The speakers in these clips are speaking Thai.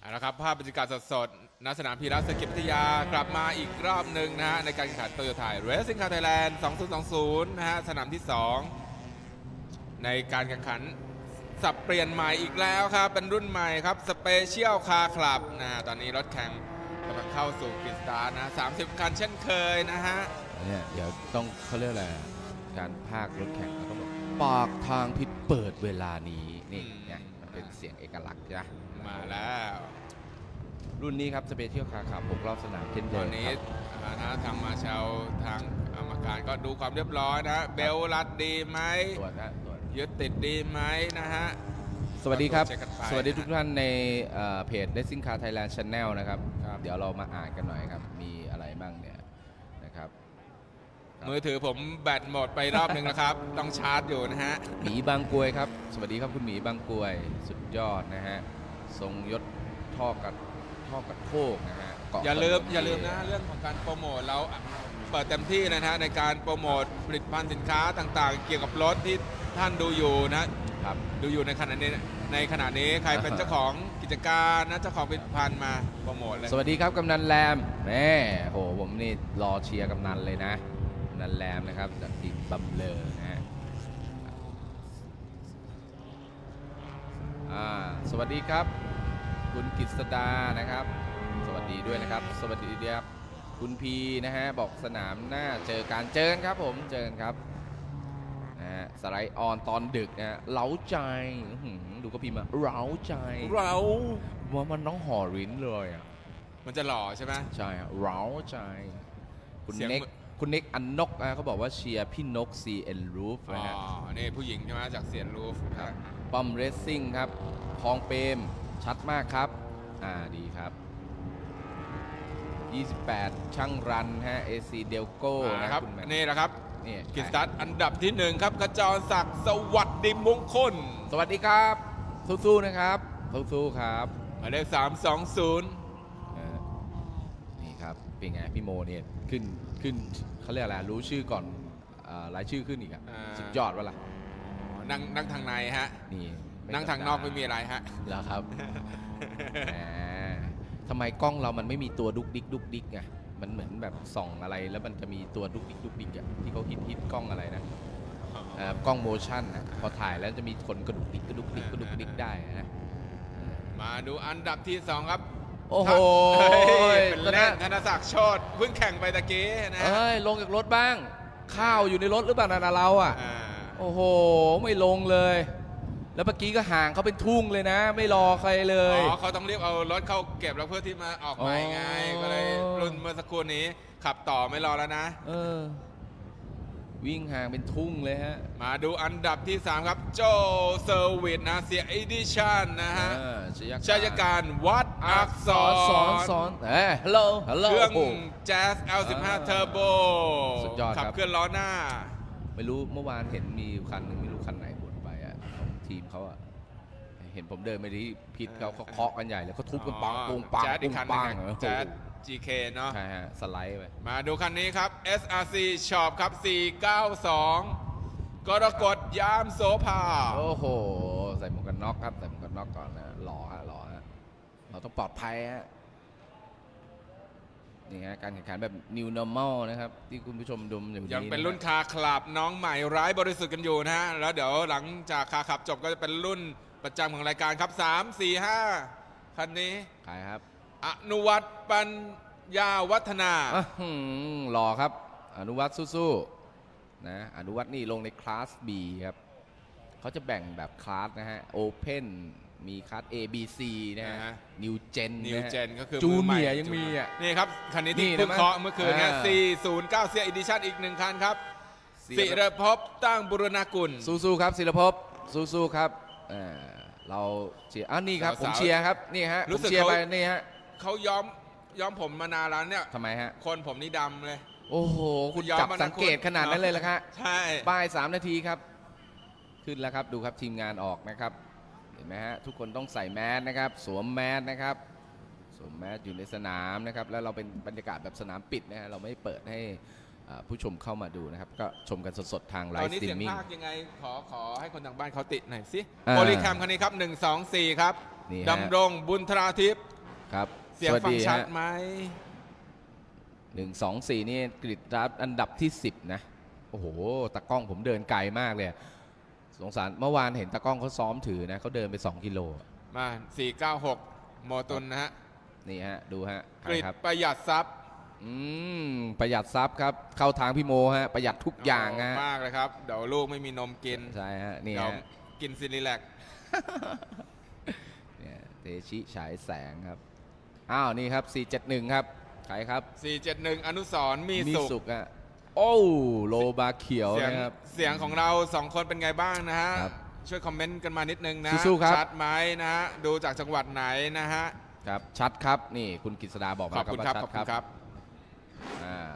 เอาละครับภาพบรรยากาศสดๆณสนามพีรัสกิจวิทยากลับมาอีกรอบหนึ่งนะฮะในการแข่งขันโตโยต้าเรซิ่งคาร์ไทยแลนด์2020 นะฮะสนามที่ 2 ในการแข่งขันสับเปลี่ยนใหม่อีกแล้วครับ เป็นรุ่นใหม่ครับสเปเชียลคาร์คลับนะฮะตอนนี้รถแข่งกำลังเข้าสู่กริดสตาร์ทนะ30 คันเช่นเคยนะฮะเนี่ยเดี๋ยวต้องเขาเรียกอะไรอะการภาครถแข่งเราต้องบอกปากทางผิดเปิดเวลานี้นี่อืมเนี่ยมันเป็นเสียงเอกลักษณ์ใช่ไหม มาแล้ว รุ่นนี้ครับสเปเชียลคาร์ขับ6รอบสนามเช่นตเดิอนมนี้ครับอ่านะทางมาเชลทางกรรมการก็ดูความเรียบร้อยนะ เบลรัดดีไหมตรวจนะตรวจ ยึดติดดีไหมนะฮะ สวัสดีครับ เช็คกันไปสวัสดีทุกท่านในเอ่อเพจ Racing Car Thailand Channel นะครับ ครับ เดี๋ยวเรามาอ่านกันหน่อยครับ มีอะไรบ้างเนี่ยนะครับ ครับ มือถือผมแบตหมดไปรอบหนึ่งแล้วครับ ต้องชาร์จอยู่นะฮะ หมีบางกรวยครับ สวัสดีครับคุณหมีบางกรวย สุดยอดนะฮะ ทรงยศท่อกัดท่อกัดโคกนะฮะเกะอย่าลืมถนนอย่าลืมนะเรื่องของการโปรโมทเราเปิดเต็มที่นะฮะในการโปรโมทผลิตภัณฑ์สินค้าต่างๆ เกี่ยวกับรถที่ท่านดูอยู่นะครับ ดูอยู่ในขณะนี้ในขณะนี้ใครเป็นอ่าฮะเจ้าของกิจการนะเจ้าของผลิตภัณฑ์มาโปรโมทเลย สวัสดีครับกำนันแรมแม่โหผมนี่รอเชียร์กำนันเลยนะกำนันแรมนะครับจากทีมบัมเลอร์นะฮะอ่า สวัสดีครับ คุณกิษดานะครับ สวัสดีด้วยนะครับ สวัสดีครับคุณพีนะฮะบอกสนามหน้าเจอการเจอกันครับผมเจอกันครับนะฮะสไลด์ออนตอนดึกนะฮะเล้าใจอื้อหือดูก็พิมพ์มาเล้าใจเราว่ามันน้องหอรินเลยอะ มันจะหล่อใช่ไหม ใช่ฮะเร้าใจ คุณเสียงเน็ก เหมือน คุณเน็กอันนกนะเขาบอกว่าเชียร์พี่นก CN Roof อ๋นะฮะ อ นี่ผู้หญิงใช่ไหมจากเซียนรูฟครับ ป้อมเรซซิ่งครับคลองเปรมชัดมากครับ อ่าดีครับ 28 ช่างรันฮะ AC เดลโก้นะนะคครัรับบคุณแมนนี่แหละครับนี่กิจสตาร์ทอันดับที่หนึ่งครับขจรศักดิ์สวัสดิมงคล สวัสดีครับ สู้ๆนะครับ สู้ๆครับหมายเลขสามสองศูนย์เออนี่ครับ เป็นไงพี่โมเนี่ยขึ้นขึ้นเขาเรียกอะไรรู้ชื่อก่อนอ่ารายชื่อขึ้นอีกอะสุดยอดวะล่ะ นั่งนั่งทางในฮะ นี่ไม่นั่งทางนอกไม่มีอะไรฮะแล้วครับแหมทำไมกล้องเรามันไม่มีตัวดุกดิกดุกดิกอะมันเหมือนแบบส่องอะไรแล้วมันจะมีตัวดุกดิกดุกดิกอะที่เขาฮิตฮิตกล้องอะไรนะเอ่อกล้องโมชั่นอะพอถ่ายแล้วจะมีคนกระดุกดิกกระดุกดิกกระดุกดิกได้นะมาดูอันดับที่สองครับโอ้โหเฮ้ยเป็นตอนเล่นั้นนธนศักดิ์โชดเพิ่งแข่งไปตะกี้นะเอ้ยลงจากรถบ้าง ข้าวอยู่ในรถหรือเปล่านาเราอะอ่า โอ้โห ไม่ลงเลย แล้วเมื่อกี้ก็ห่างเขาเป็นทุ่งเลยนะ ไม่รอใครเลอ๋ยอเขาต้องรีบเอารถเข้าเก็บแล้วเพื่อที่มาออกใหม่ไง อ๋อ ก็เลยรุ่นเมื่อสักครู่นี้ ขับต่อไม่รอแล้วนะ เออ วิ่งห่างเป็นทุ่งเลยฮะ มาดูอันดับที่ 3 ครับ โจเซอร์วิสนะเสียอีดิชันนะฮะเออชยชายการวัดอักษสอนรสอนสอนเอ้ฮัลโหลฮัลโหล เครื่องแจ๊ส L15 อ่า Turbo สุดยอดครับ ขับเคลื่อนล้อหน้า ไม่รู้เมื่อวานเห็นมีคันหนึ่งไม่รู้คันไหนบนไปอะของทีมเขาอะเห็นผมเดินไปที่พิษเขาเขาเคาะกันใหญ่เลยเขาทุบกันปังปุงปังแจ๊สอีปุกงคันหนึปังงนะโอ้โหแจ๊ส GK เนาะ ใช่ฮะสไลด์ไป มาดูคันนี้ครับ SRC Shop ครับ 492 กรกฎยามโสภา โอ้โห ใส่หมวกกันน็อกครับ ใส่หมวกกันน็อกก่อนนะหล่อฮะหล่อฮะเราต้องปลอดภัยฮะ นี่ฮะการแข่งขันแบบ new normal นะครับ ที่คุณผู้ชมดูอยู่นี้ยังเป็นะรุ่นคาคลับน้องใหม่ร้ายบริสุทธิ์กันอยู่นะฮะ แล้วเดี๋ยวหลังจากคาขับจบก็จะเป็นรุ่นประจำของรายการครับ 3 4 5 คันนี้ ขายครับอนุวัตปัญญาวัฒนาอื้อหือหล่อครับ อนุวัตสู้ๆนะอนุวัตนี่ลงในคลาส B ครับเขาจะแบ่งแบบคลาสนะฮะ Open มีคลาส A B C นะอ่าฮะฮะ New Gen นิวนะฮะเจนก็คือจูมือใหม่เนียร์ยังมีอะ นี่ครับคันนี้ที่นี่นะเพิ่งเคาะเมื่อคืนนะอ่า 409เซียอีดิชั่นอีกหนึ่งคันครับศิสิรรภพตั้งบุรณากุล สู้ๆครับศิลภพสู้ๆครับเอ่อเราเชียร์อะนี่ครับผมสาวๆเชียร์ครับ นี่ฮะรู้ผมสึกเชียร์เขา ไปนี่ฮะเขาย้อมย้อมผมมานานแล้วเนี่ย ทำไมฮะ คนผมนี่ดำเลย โอ้โห คุณย้อมจับมานะสังเกตคุณ ขนาดนั้นเลยละครับ ใช่ ป้าย 3 นาทีครับ ขึ้นแล้วครับดูครับทีมงานออกนะครับเห็นไหมฮะทุกคนต้องใส่แมสนะครับ สวมแมสนะครับ สวมแมสอยู่ในสนามนะครับ แล้วเราเป็นบรรยากาศแบบสนามปิดนะฮะเราไม่เปิดให้อ่าผู้ชมเข้ามาดูนะครับ ก็ชมกันสดๆ ทางไลตอนฟ์นี้สตรีเสียมงมิ่ง ภาคยังไง ขอขอให้คนทางบ้านเขาติดหน่อยสิอ่าโพลีแคมคันนี้ครับ 1 2 4 ครับนี่ฮะ ดำรงบุญธราทิพย์ครับเสียงสวัสฟังดีชัดฮะไหม หนึ่งสองสี่นี่กริดรัดอันดับที่สิบนะ โอ้โหตากล้องผมเดินไกลมากเลย สงสารเมื่อวานเห็นตากล้องเขาซ้อมถือนะเขาเดินไป 2 กิโล มา496 โมตุนนะฮะนี่ฮะ ดูฮะกริดครับประหยัดทรัพย์อืมประหยัดทรัพย์ครับ เข้าทางพี่โมฮะ ประหยัดทุกอย่างฮะมากเลยครับ เดี๋ยวลูกไม่มีนมกิน ใช่ฮะ นี่เดี๋ยวฮะกินซิลิแลกเนี่ยเตชิฉายแสงครับ อ้าว นี่ครับ 471 ครับ ใครครับ 471 อนุสรณ์มีมีสุข สุกอะ โอ้โลบาเขียวเสียงนะครับ เสียงของเราสองคนเป็นไงบ้างนะฮะ ครับช่วยคอมเมนต์กันมานิดนึงนะสู้ๆครับ ชัดไหมนะฮะ ดูจากจังหวัดไหนนะฮะ ครับ ชัดครับนี่คุณกฤษดาบอกขมาอบคุณว่าครับชัดขอบคุณครับ อ่า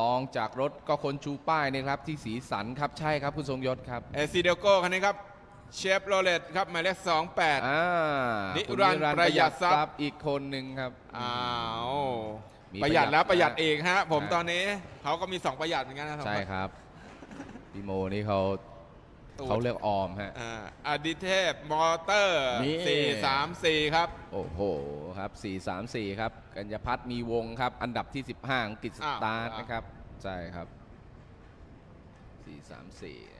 ลองจากรถก็คนชูป้ายนี่ครับที่สีสันครับใช่ครับคุณทรงยศครับเอซีเดลโก้คันนี้ครับ เชฟโรเลตครับหมายเลข28 อ่านิคุณรันดร์ประหยัดทรัพย์ อีกคนหนึ่งครับ อ้าว มีประหยัดแล้วปประระหหยัยัดดอีกฮะ ผมนะตอนนี้เขาก็มี2ประหยัดเหมือนกันนะสองใช่ครับพี่โมนี่เขาตูดเขาเรียกออมฮะ อ่าอดิเทพมอเตอร์นี่434ครับ โอ้โหครับ 434 ครับ กัญญพัฒน์มีวงครับ อันดับที่ 15ของกิจสอ้าวตาร์ทอ้าว นะครับ ใช่ครับ 434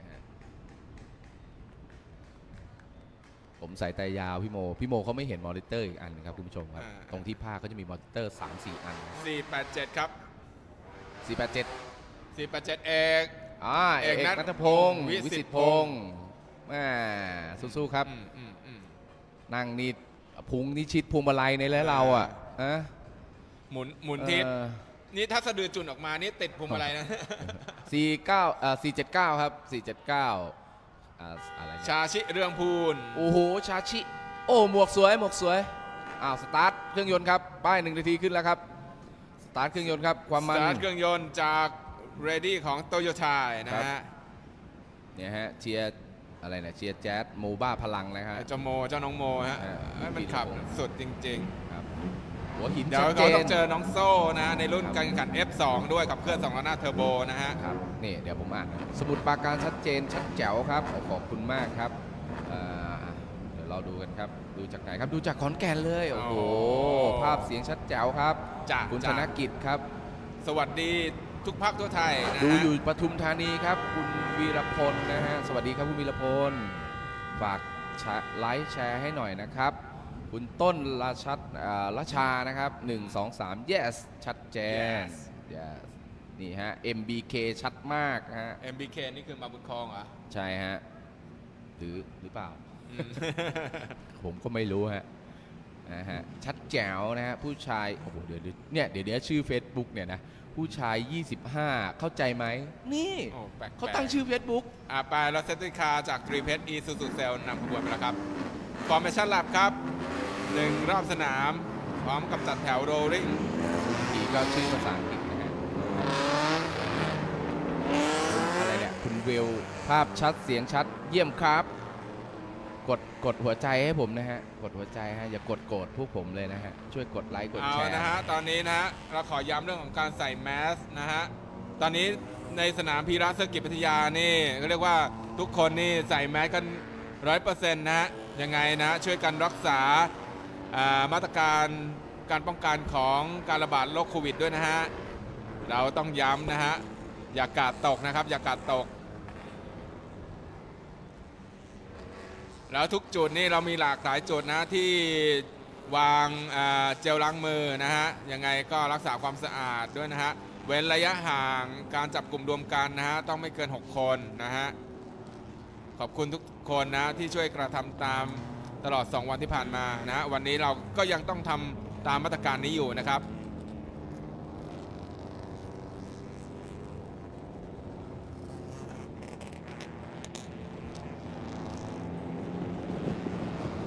ผมใส่แต่ยาวพี่โม พี่โมเขาไม่เห็นมอนิเตอร์อีกอันครับคุณผู้ชมครับตรงที่ผ้าเขาจะมีมอนิเตอร์ 3-4 อัน 487 ครับ 487 487 เอก อ่าเอกเอกนัทนัทพงศ์วิวิสิสิตตพพงงศ์ ศ์แม่สู้ๆครับ อืมอืมอืม นั่งนี่พุงนี่ชิดพวงมาลัยในแล้วเราอะอะหมุนหมุนทิศเออ นี่ถ้าสะดือจุนออกมานี่ติดพวงมาลัยนะ สี่เก้าเอ่อสี่เจ็ดเก้าครับสี่เจ็ดเก้า อ่าอะไรเนี่ยชาชิเรืองพูนโอ้โห ชาชิ โอ้ หมวกสวย หมวกสวย อ้าว สตาร์ทเครื่องยนต์ครับ ป้ายหนึ่งนาทีขึ้นแล้วครับ สตาร์ทเครื่องยนต์ครับ ความสมัน ตาร์ทเครื่องยนต์จาก Ready ของโตโยต้านะครัฮะบ เนี่ยฮะ เชียร์อะไรนะเชียร์แจ๊สโมบ้าพลังนะฮะ เจ้าโมเจ้าน้องโมฮะเออให้มันขับสุดจริง ครับ หัวหินๆเดี๋ยวชัดเจเขานต้องเจอน้องโซ่นะ ในรุ่นครับการแข่งขัน F2 ด้วยขับเคลื่อน2ล้อหน้าเทอร์โบนะฮะ ครับนี่เดี๋ยวผมอ่านนะสมุดปราการชัดเจนชัดแจ๋วครับโอ้ขอบคุณมากครับเอ่อเดี๋ยวเราดูกันครับ ดูจากไหนครับดูจากขอนแก่นเลยโอ้โหโอ้ ภาพเสียงชัดแจ๋วครับจากคุณธจากนกิจครับ สวัสดีทุกภาคทั่วไทยนะฮะดูอยู่ปทุมธานีครับ คุณวีรพลนะฮะ สวัสดีครับคุณวีรพล ฝากแชร์ไลค์แชร์ให้หน่อยนะครับ คุณต้นราชัดอ่าราชานะครับ 1 2 3 yes ชัดเจน Yes yes นี่ฮะ MBK ชัดมากฮะ MBK นี่คือมาบุญคลองเหรอใช่ฮะ หรือหรือเปล่า อืม ผมก็ไม่รู้ฮะนะฮะชัดแจ๋วนะฮะ ผู้ชาย โอ้โหเดี๋ยวเดี๋ยวเนี่ยเดี๋ยวเดี๋ยวชื่อ Facebook เนี่ยนะ ผู้ชาย 25 เข้าใจไหม นี่โอ้แปลกๆ เขาตั้งชื่อ Facebook อ่าไปรถเซติคาจากตรีเพชรอีซูซูเซลนำขบวนไปแล้วครับฟอร์เมชั่นลับครับ หนึ่งรอบสนาม พร้อมกับจัดแถวโรลิ่งอีกก็ชื่อภาษาอังกฤษนะฮะอะไรเนี่ยคุณเวภาพชัดเสียงชัดเยี่ยมครับ กดกดหัวใจให้ผมนะฮะ กดหัวใจฮะอย่ากดโกรธพวกผมเลยนะฮะ ช่วยกดไลค์กดเอาแชร์นะฮะ ตอนนี้นะฮะ เราขอย้ำเรื่องของการใส่แมสนะฮะ ตอนนี้ในสนามพีระเซอร์กิจพัทยานี่ก็เรียกว่าทุกคนนี่ใส่แมสกันร้อยเปอร์เซ็นต์นะฮะ ยังไงนะ ช่วยกันรักษา มาตรการการป้องกันของการระบาดโรคโควิดด้วยนะฮะ เราต้องย้ำนะฮะ อย่ากาดตกนะครับ อย่ากาดตก แล้วทุกจุดนี่เรามีหลากหลายจุดนะที่วางเจลล้างมือนะฮะ ยังไงก็รักษาความสะอาดด้วยนะฮะ เว้นระยะห่างการจับกลุ่มรวมกันนะฮะ ต้องไม่เกิน 6 คนนะฮะ ขอบคุณทุกคนนะที่ช่วยกระทำตาม ตลอด 2 วันที่ผ่านมานะฮะวันนี้เราก็ยังต้องทำตามมาตรการนี้อยู่นะครับ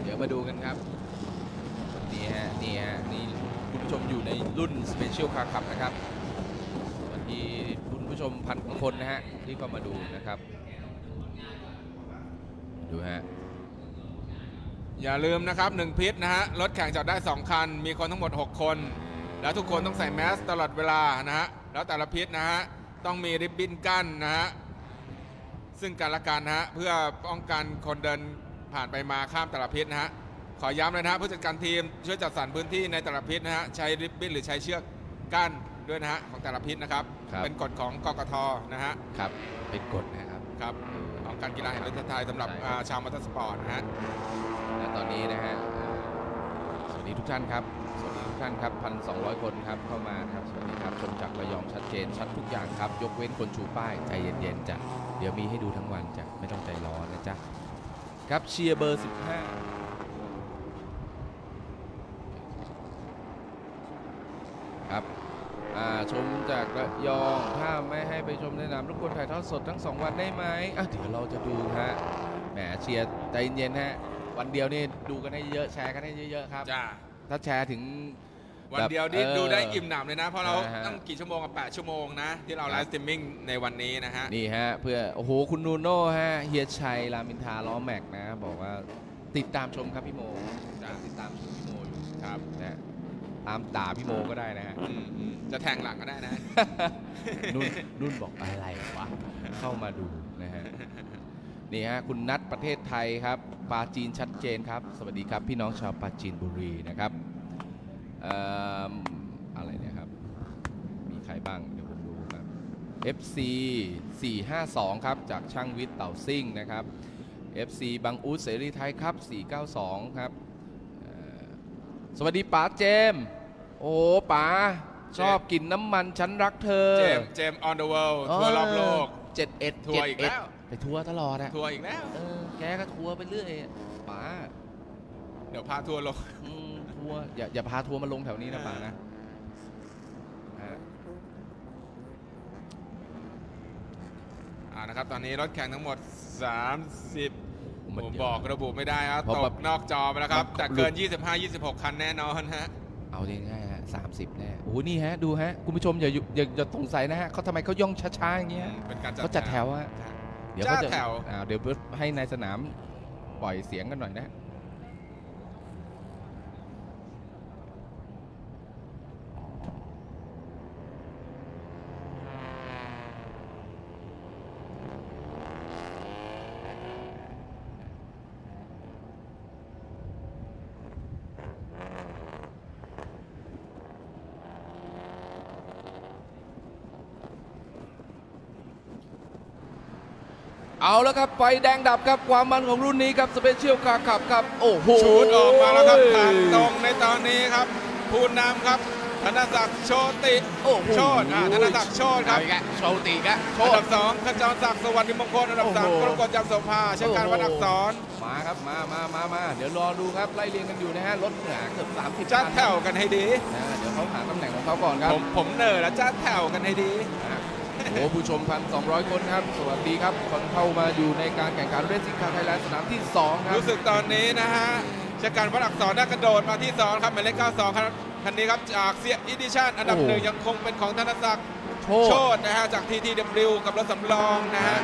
เดี๋ยวมาดูกันครับ นี่ฮะ นี่ฮะ นี่คุณผู้ชมอยู่ในรุ่น Special Car Cup นะครับวัสดีคุณผู้ชมพันกว่าคนนะฮะที่เข้ามาดูนะครับ ดูฮะ อย่าลืมนะครับหนึ่งพิษนะฮะรถแข่งจอดได้ 2 คัน มีคนทั้งหมด 6 คน แล้วทุกคนต้องใส่แมสตลอดเวลานะฮะแล้วแต่ละพิษนะฮะต้องมีริบบิ้นกั้นนะฮะซึ่งกันและกันนะฮะเพื่อป้องกันคนเดินผ่านไปมาข้ามแต่ละพิษนะฮะขอย้ำเลยนะฮะผู้จัดการทีมช่วยจัดสรรพื้นที่ในแต่ละพิษนะฮะใช้ริบบิ้นหรือใช้เชือกกั้นด้วยนะฮะของแต่ละพิษนะครับ ครับ เป็นกฎของกกทนะฮะครับ เป็นกฎนะครับ ครับของ การกีฬาแห่งประเทศไทยสำหรับใช่ครับอ่าชาวมอเตอร์สปอร์ตนะฮะ และตอนนี้นะฮะเอ่อสวัสดีทุกท่านครับ สวัสดีทุกท่านครับพันสองคนครับเข้ามานะครับ สวัสดีครับชมจากระยองชัดเจนชัดทุกอย่างครับ ยกเว้นคนชูป้ายใจเย็นๆจ้ะเดี๋ยวมีให้ดูทั้งวันจ้ะไม่ต้องใจร้อนนะจ๊ะครับเชียร์เบอร์ 15 ครับอ่า ชมจากระยอง ถ้าไม่ให้ไปชมในนามรบกวนถ่ายทอดสดทั้งสองวันได้ไหมอะเดี๋ยวเราจะดูฮะ แหมเชียร์ใจเย็นๆฮะ วันเดียวนี่ดูกันให้เยอะแชร์กันให้เยอะๆครับ จ้าถ้าแชร์ถึง วันเดียวนี่แบบเออดูได้อิ่มหนำเลยนะ เพราะเรานะฮะตั้งกี่ชั่วโมงกับ8ชั่วโมงนะ ที่เราครับไลฟ์สตรีมมิ่งในวันนี้นะฮะ นี่ฮะ เพื่อ โอ้โห คุณนูโน่ฮะ เฮียชัย รามินทาล้อแม็กนะ บอกว่าติดตามชมครับพี่โมจ้ะติดตามชมพี่โมอยู่ครับนะ ตามด่าพี่โมก็ได้นะฮะ อืมอืมจะแทงหลังก็ได้นะ นุ่นนุ่นบอกอะไรวะ เข้ามาดูนะฮะ นี่ฮะคุณนัทประเทศไทยครับปาจีนชัดเจนครับ สวัสดีครับพี่น้องชาวปาจีนบุรีนะครับเอิ่มอะไรเนี่ยครับ มีใครบ้างเดี๋ยวผมดูครับ FC 452 ครับ จากช่างวิทย์เต่าซิ่งนะครับ FC บางอูดเสรีไทยครับ 492 ครับเอ่อ สวัสดีป๋าเจมส์โอ้ป๋าชอบกินน้ำมันฉันรักเธอเจมส์เจมออนเดอะเวิลด์ทัวร์รอบโลก เจ็ดเอ็ดทัวร์อีกแล้ว ไปทัวร์ตลอดอะทัวร์อีกแล้ว เออแกก็ทัวร์ไปเรื่อยอะป๋าเดี๋ยวพาทัวร์ลง อืมทัวร์อย่าอย่าพาทัวร์มาลงแถวนี้นะป๋านะฮะอ่านะครับ ตอนนี้รถแข่งทั้งหมด 30 มันผมเยอะบอกระบุไม่ได้ครับเพราะตแบกบนอกจอไปแล้วครับมัน แต่เกิน 25-26 คันแน่นอนฮะ เอาง่ายๆฮะสามสิบแน่โอ้โหนี่ฮะ ดูฮะ คุณผู้ชมอย่าอยู่อย่าอย่าสงสัยนะฮะเขาทำไมเขาย่องช้าๆอย่างเงี้ยเป็นการเขาจัดแถวฮะ เดี๋ยวเขาจะจ้าแถว อ่าเดี๋ยวให้ในายสนามปล่อยเสียงกันหน่อยนะ แล้วครับ ไฟแดงดับครับ ความมันของรุ่นนี้ครับ สเปเชียลคาร์ขับครับ โอ้โหชูดออกมาแล้วครับทางตรงในตอนนี้ครับ ผู้นำครับ ธนศักดิ์โชติโอ้โหโชดอ่าธนศักดิ์โชดครับ เอาอีกแล้วโชว์ตีกะโชอันว์ดับสองขจรศักดิ์สวัสดิมงคลอันดับสามโอ้โหกรกฎจำโสภาเช่นการวัดอักษร มาครับ มามามามาเดี๋ยวรอดูครับ ไล่เรียงกันอยู่นะฮะ รถหนาเกือบ30จัดคันแถวกันให้ดีนะเดี๋ยวเขาหาตำแหน่งของเขาก่อนครับผมผมเหนื่อยแล้วจัดแถวกันให้ดี อะ โอ้ผู้ชมพันสองคนครับ สวัสดีครับคนเข้ามาอยู่ในการแข่งขันเรซิ่งคาร์ไทยแลนด์สนามที่ 2 ครับ รู้สึกตอนนี้นะฮะเช่นการวัดอักษรได้กระโดดมาที่สองครับหมายเลข92 ครับคันนี้ครับจากเซียอีดิชั่นอันดับโอ้โหหนึ่งยังคงเป็นของธนศักดิ์โชโชดดนะฮะจาก TTW กับรถสำรองนะฮะ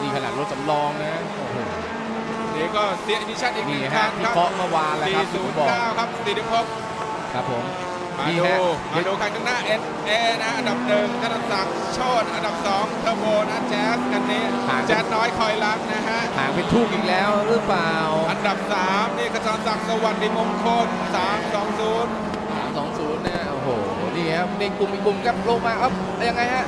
นี่ขนาดรถสำรองนะโอ้โหนี่ก็เซียอีดิชั่นอีกหนี่นึ่งฮะคันที่ครับเคาะเมื่อวานแล้วครับที่ผมบอก409ครับสีดิพกครับผม มานี่ดูฮะมาดูคันข้างหน้า S A นะอันดับหนึ่งธนศักดิ์โชดอันดับสองเทอร์โบนะแจ๊สกันนี้แจ๊สน้อยคอยรักนะฮะห่างเป็นทูกอีกแล้วหรือเปล่า อันดับ3นี่ขจรศักดิ์สวัสดิมงคล320 320เนี่ยโอ้โหนี่ครับในกลุ่มอีกกลุ่มครับลงมาครับยังไงฮะ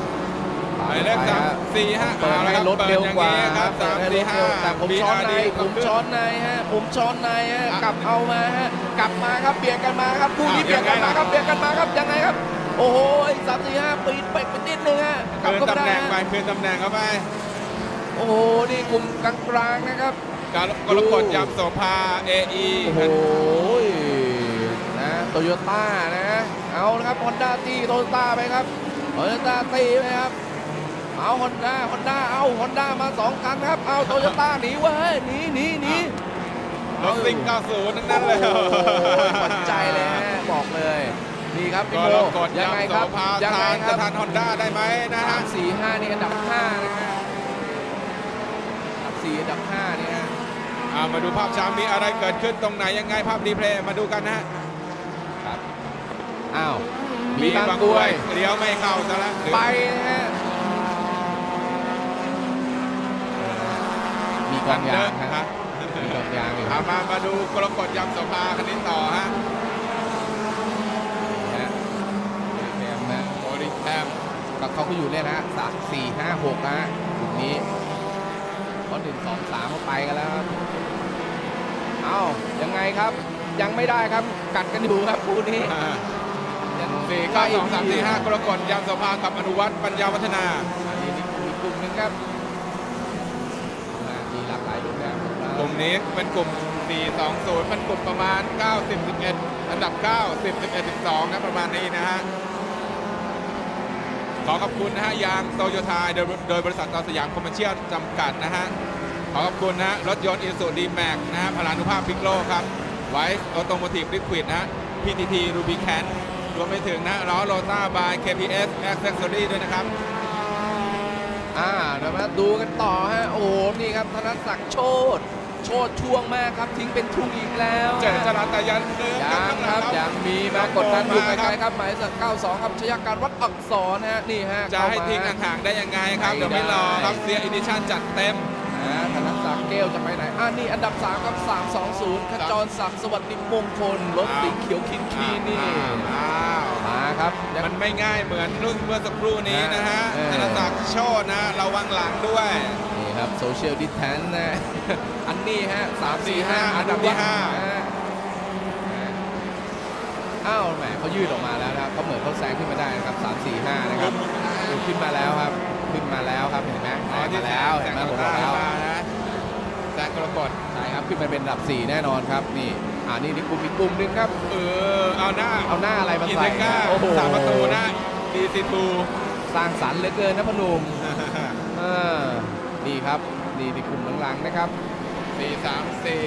หมายเลขไปสามฮะสี่ห้าเปิดให้รถเร็วกว่าครับเปิสาดมให้รสี่ถห้าเร็วแต่ผมช้อนในผมช้อนในฮะผมช้อนในฮะกลับเอามาฮะกลับมาครับเบียดกันมาครับคู่นี้เบียดกันมาครับเบียดกันมาครับยังไงครับ โอ้โหสามสี่ห้าปีดไปไปนิดนึงฮะกลับคืนเข้าตำมาแหได้น่งไปฮะคืนตำแหน่งเข้าไป โอ้โหนี่กลุ่มกลางๆนะครับการกรกฎยามโสภา AE โอ้โหนะโตโยต้านะเอาละครับฮอนด้าตีโตโยต้าไปครับโตโยต้าตีไปครับ เอาฮอนด้าฮอนด้าเอาฮอนด้ามาสองคันครับ เอาโตโยต้าหนีเว้ยหนีหนีหนีรถซิ่ง90ทั้งนั้นเลยโอ้โหหวั่นใจเลยฮะบอกเลยนี่ครับพี่กโมรกฎยัยางมไงโสครับภายังไงทานคจะรับทานฮอนด้าได้ไหมนะสาฮะมสี่ห้านี่อันดับห้านะฮะอันดับสี่อันดับห้านี่ฮะ อ่ามาดูภาพช้ามีอะไรเกิดขึ้นตรงไหนยังไงภาพรีเพลย์มาดูกันนะฮะครับอ้าว มีมีบางบางกกรรววยยเลี้ยวไม่เข้าซะแล้วหรือไปนะฮะ มีกองยางนะคฮะรับมีดอกยางอยู่คเอารับมามาดูกรกฎยำโสภาคันนี้ต่อฮะนะฮะแคมนะโอริแคมก็เขาก็อยู่เนี่ยนะสามสี่ห้าหกนะฮะกลุ่มนี้เพราะหนึ่งสองสามเขาไปกันแล้วครับเอ้ายังไงครับ ยังไม่ได้ครับกัดกันอยู่ครับคู่นี้ยังสี่เก้าสองสามสี่ห้ากรกฎยำโสภากับอนุวัฒน์ปัญญาวัฒนาอันนี้นี่มีกลุ่มหนึงครับอ่ามีหลากหลายรูปแบบ กลุ่ม นี้เป็นกลุ่ม 420มันกลุ่มประมาณ 90 11 อันดับ 9 10 11 12 นะ ประมาณนี้นะฮะ ขอขอบคุณนะฮะ ยางโตโยต้าโดยโดยบริษัทตอสยามคอมเมอร์เชียลจำกัดนะฮะ ขอขอบคุณนะฮะรถยนต์อิสุดีแม็กนะฮะพลานุภาพพิกโลครับ ไว้ออโตโมทีฟลิควิดนะฮะ PTT Ruby Can รวมไปถึงนะล้อโรต้าบาย KPS Accessory ด้วยนะครับอ่าเดี๋ยวมาดูกันต่อฮะ โอ้โหนี่ครับธนศักดิ์โชด โชดช่วงมากครับทิ้งเป็นทุ่งอีกแล้วเจอจราตายันเดินยังครับยังมีมากดดันอยู่ไกลๆครับหมายเลข92 ครับชยการวัดอักษรนะฮะนี่ฮะจะให้เข้ามาทิ้งห่างๆได้ยังไงครับไม่เดี๋ยวไม่รอได้ครับเซียอิดิชั่นจัดเต็มอ่าธนศักดิ์เกลจะไปไหนอ่านี่อันดับ 3 ครับ 320 ขจรศักดิ์สวัสดิมงคลรถสีเขียวคินคีนี่อ้าวมาครับยังมันไม่ง่ายเหมือนรุ่นเมื่อสักครู่นี้นะฮะเออธนศักดิ์โชดนะระวังหลังด้วยนี่ครับ โซเชียลดิแทนนะอันนี้ฮะสามสี่ห้าอันดับที่ห้าอ้าวแหมเขายืดออกมาแล้วนะครับเขาเหมือนเขาแซงขึ้นมาได้นะครับสามสี่ห้านะครับดูขึ้นมาแล้วครับขึ้นมาแล้วครับเห็นไหมแซอ๋องที่มาแล้วแสเห็นงไหมกผมระบอกแล้วมานะแสงกรกฎใช่ครับขึ้นมาเป็นอันดับสี่แน่นอนครับนี่อ่านี่นี่กลุ่มอีกกลุ่มหนึงครับเออเอาหน้าเอาหน้าอะไรมาอินใส่เทก้าโอ้โหสามประตูนะ DC2 สร้างสรรค์เหลือเกินนะพอหนุมเออ นี่ครับนี่ในกลุ่มหลังๆนะครับ สี่สามสี่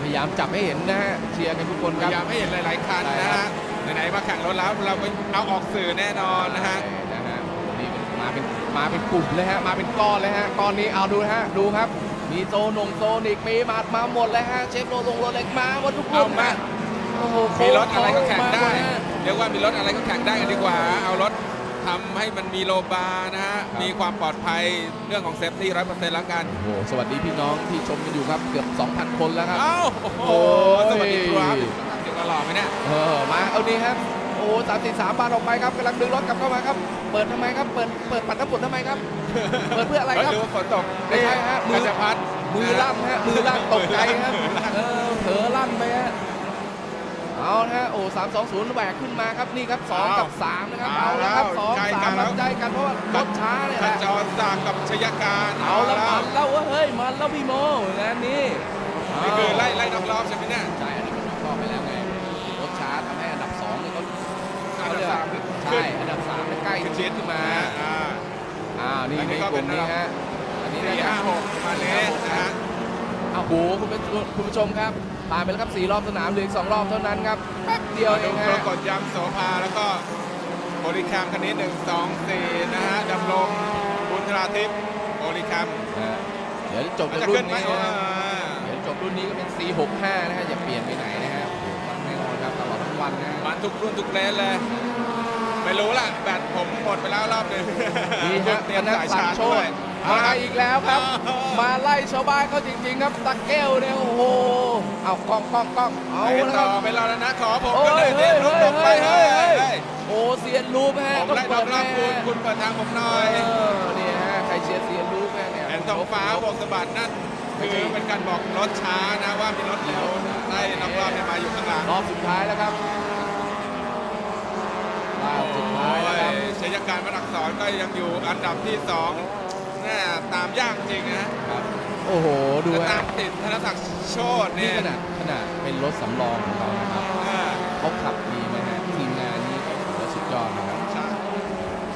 พยายามจับให้เห็นนะฮะเชียร์กันทุกคนพครับยายามให้เห็นหลาย ๆ คันใช่นะครับฮะไหนๆมาแข่งรถแล้วเราก็เอาออกสื่อแน่นอนนะฮะนะฮะนี่มาเป็นมาเป็นกลุ่มเลยฮะมาเป็นก้อนเลยฮะก้อนนี้เอาดูฮะดูครับ มีโซนงโซนิกมีมาดมาหมดเลยฮะเชฟโรลงโรเล็กมาหมดทุกรุ่นเอามาฮะโอ้โหมีรถอะไรก็แข่งได้มาหมฮะเรียกว่ามีรถอะไรก็แข่งได้กันดีกว่า เอารถ ทำให้มันมีโลบาร์นะฮะครับมีความปลอดภัยเรื่องของเซฟตี้ร้อยเปอร์เซ็นต์แล้วกัน โอ้โหสวัสดีพี่น้องที่ชมกันอยู่ครับเกือบ 2,000 คนแล้วครับ เอ้าโอ้โหโอ้ยสวัสดีครับเดี๋ยวก็หล่อไหมเนี่ย เออมาเอาดีครับ โอ้สามสี่สามบาทออกไปครับกำลังดึงรถกลับเข้ามาครับ เปิดทำไมครับ เปิดเปิดปัดน้ำฝนทำไมครับ เปิดเพื่ออะไรครับหรือว่าฝนตกไม่ใช่ฮะมืมืออจะพัดมือลั่นฮะมือลั่นตกใจครับเออเผลอลั่นไปฮะ เอานะฮะโอ้สามสองศูนย์แหวกขึ้นมาครับนี่ครับสองกับสามนะครับเอาแล้วครับสองสามรับใจกันเพราะว่ารถช้าเนี่ยขแหละจรศักดิ์กับชยการเอาแล้วมันแล้วเฮ้ยมันแล้วพี่โมงานนี้นี่คือไล่ไล่รอบๆใช่ไหมเนี่ยใช่อันนี้มันก็ไปแล้วไงรถช้าทำให้อันดับสองเนี่ยเขาอันดับสามขึ้นใช่อันดับสามเนี่ยใกล้ขึ้นชิดขึ้นมาอ่าอ้าวนี่อันนี้ในก็กเป็ลุ่นมนี้ฮะอันนี้สี่นะคห้ารับหกประมาณนี้นะฮะ อ้าวโหคุณผู้คุณผู้ชมครับผ่านไปแล้วครับสี่รอบสนามเหลืออีกสองรอบเท่านั้นครับแป๊บเดียวเองกรฮะกฎยำโสภาแล้วก็โอลิแคมคันนี้หนึ่งสองสี่นะฮะดำรงบุญธราทิพย์โอลิแคมฮะเดี๋ยวจบมันจากจะรุ่ขึ้นนไหมนี้อ่านะเดี๋ยวจบรุ่นนี้ก็เป็น C65 นะฮะอย่าเปลี่ยนไปไหนนะฮะโอ้โหมันแน่นอนครับตลอดทั้งวันนะฮะมันทุกรุ่นทุกเลนเลย ไม่รู้ล่ะแบตผมหมดไปแล้วรอบหนึ่งนี่ฮะเตรียมนักสายสัชางร์จโชด้วดยมาอีกแล้วครับอ้าว มาไล่ชาวบ้านเขาจริงๆครับตะเก้วเนี่ยโอ้โหเอากล้องกล้องกล้องเอาไปแล้วคต่รัอบไปรอแล้วนะขอผมโอ้ก็เลยยเฮ้ยลุกเฮ้ยลงไปเฮ้ยเฮ้เฮ้ยยโอ้เซียนรูปฮะผมต้องไล่เปิดรอบๆคุณแน่คุณเปิดทางผมหน่อยเออเนี่ยฮะใครเชียร์เซียนรูปแม่เนี่ยเห็นท้องฟ้าโบกสะบัดนั่นคือเป็นการบอกรถช้านะว่ามีรถเร็วไล่น้องรอบเนี่ยมาอยู่ข้างหลังรอบสุดท้ายแล้วครับรอบสุดท้ายแล้วครับโอ้ยชัยการมารักษรก็ยังอยู่อันดับที่สอง แน่ตามยากจริงนะครับโอ้โห ดูแล้วฮะตามติดธนศักดิ์โชดนี่เนี่ยขนาดขนาดเป็นรถสำรองของเรานะครับอ่าเขาขับดีนะฮะทีมงานนี่ก็ถือว่าสุดยอดนะครับใช่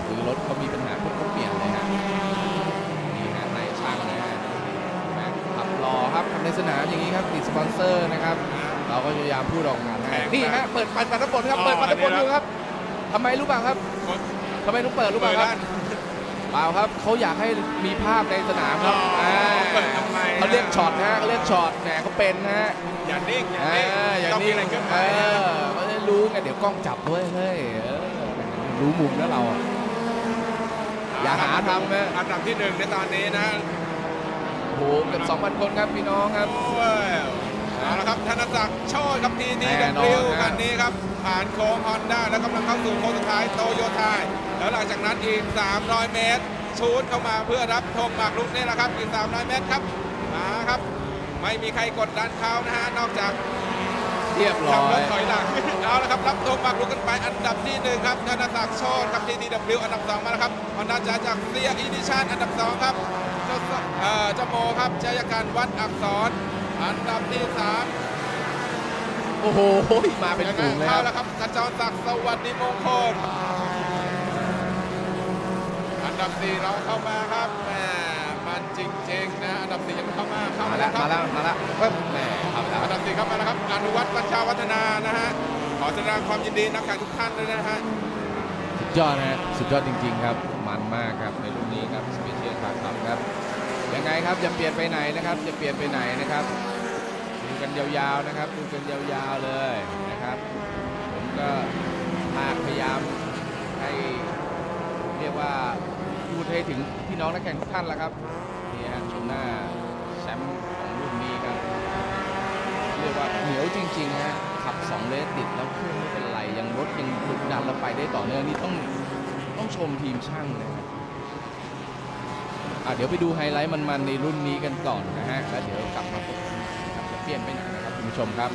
คือรถเขามีปัญหาปุ๊บเขาเปลี่ยนเลยฮะนี่ฮะนายช่างนะฮะนะขับรอครับทำในสนามอย่างนี้ครับติดสปอนเซอร์นะครับเราก็พยายามพูดออกงานให้นี่ฮะเปิดปัดปัดน้ำฝนครับ เปิดปัดน้ำฝนอยู่ครับทำไมรู้เปล่าครับทำไมต้องเปิดรู้เปล่าครับ เปล่าครับเขาอยากให้มีภาพในสนามครับอ๋อเปิดทำไมเขาเรียกช็อตนะฮะเขาเรียกช็อตแหมเขาเป็นนะฮะอย่านิ่งอย่าอ่านิ่งอย่างต้องมีนี้อะไรขึ้นเอมาอเขาจะรู้ไงเดี๋ยวกล้องจับด้วยเฮ้ยเออรู้มุมแล้วเราอะอย่าหาทำนะอันดับที่หนึ่งในตอนนี้นะโอ้โหเกือบ2,000 คนครับพี่น้องครับ โอ้ยเอาละครับธนศักดิ์โชยครับทีดีแน่กับนอนริวฮะกันนี้ครับ ผ่านโค้งฮอนด้าแล้วกำลังเข้าสู่โค้งสุดท้ายโตโยต้า แล้วหลังจากนั้นอีก 300 เมตร ชูดเข้ามาเพื่อรับธงหมากรุกนี่แหละครับอีก 300 เมตรครับมาครับ ไม่มีใครกดดันเขานะฮะนอกจากเรียบร้ขับอรยถถอยหลัง เอาละครับรับธงหมากรุกกันไปอันดับที่หนึ่งครับธนศักดิ์โชตครับ TTW อันดับสองมาแล้วครับฮอนด้าจาจากเซียอินิชันอันดับสองครับเจ้าเอ่อเจ้าโมครับชัยการวัดอักษร อันดับที่สาม โอ้โห มาเป็นยังไงฝูงเลยคเข้ารับ แล้วครับกระจรศักดิ์สวัสดิมงคลอั นดับสี่เราเข้ามาครับแหมมันจริงๆนะอันดับสี่ยังไม่เข้ามาเข้ามามาแล้แล้ววคมารับแล้วมาแล้วปึ๊บแหมเข้าไปแล้วอันดับสี่ครับมาแล้วครับอนุวัฒน์ปัญชาวัฒนานะฮะขอแสดงความยินดีนักแข่งทุกท่านด้วยนะฮะสุดยอดนะฮะสุดยอดจริง ๆ ครับมันมากครับในรุ่นนี้ครับสเปเชียลคาร์ครับครับยังไงครับจะเปลี่ยนไปไหนนะครับจะเปลี่ยนไปไหนนะครับดูกันยาวๆนะครับดูกันยาวๆเลยนะครับ ผมก็พาพยายามให้เรียกว่าพูดให้ ถึงพี่น้องนักแข่งทุกท่านแล้วครับนี่ฮะชมหน้าแชมป์ของรุ่นนี้ครับเรียกว่าเหนียวจริงๆฮะขับ 2 เลสติดแล้วเครื่องไม่เป็นไรยังรถยังดุดันแล้วไปได้ต่อเนื่องนี่ต้องต้องชมทีมช่างนะครับอะเดี๋ยวไปดูไฮไลท์มันๆในรุ่นนี้กันก่อนนะฮะแล้วเดี๋ยวกลับมาพบกันนะครับจะเปลี่ยนไปไหนนะครับคุณผู้ชมครับ